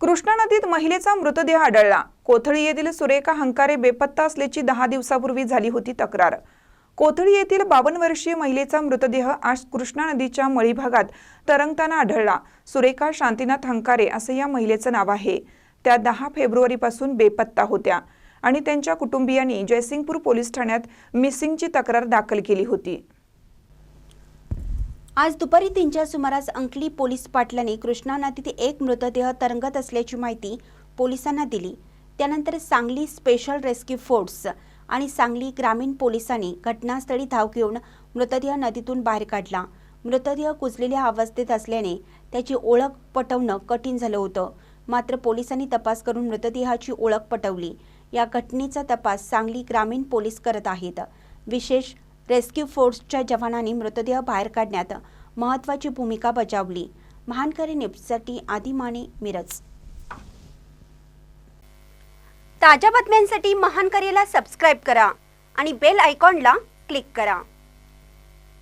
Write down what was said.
कृष्णा नदीत महिलेचा मृतदेह आढळला. कोथळी येथील सुरेखा हंकारे बेपत्ता असल्याची दहा दिवसापूर्वी झाली होती तक्रार. कोथळी येथील बावन्न वर्षीय महिलेचा मृतदेह आज कृष्णा नदीच्या मळी भागात तरंगताना आढळला. सुरेखा शांतीनाथ हंकारे असं या महिलेचं नाव आहे. त्या दहा फेब्रुवारीपासून बेपत्ता होत्या आणि त्यांच्या कुटुंबियांनी जयसिंगपूर पोलीस ठाण्यात मिसिंगची तक्रार दाखल केली होती. आज दुपारी तीनच्या सुमारास अंकली पोलीस पाटलांनी कृष्णा नदीत एक मृतदेह तरंगत असल्याची माहिती पोलिसांना दिली. त्यानंतर सांगली स्पेशल रेस्क्यू फोर्स आणि सांगली ग्रामीण पोलिसांनी घटनास्थळी धाव घेऊन मृतदेह नदीतून बाहेर काढला. मृतदेह कुजलेल्या अवस्थेत असल्याने त्याची ओळख पटवणं कठीण झालं होतं. मात्र पोलिसांनी तपास करून मृतदेहाची ओळख पटवली. या घटनेचा तपास सांगली ग्रामीण पोलीस करत आहेत. विशेष रेस्क्यू फोर्सच्या जवानांनी मृतदेह बाहेर काढण्यात महत्त्वाची भूमिका बजावली. महानकरी न्यूजसाठी आदी माने मिरज. ताज्या बातम्यांसाठी महानकरीला सबस्क्राईब करा आणि बेल आयकॉनला क्लिक करा.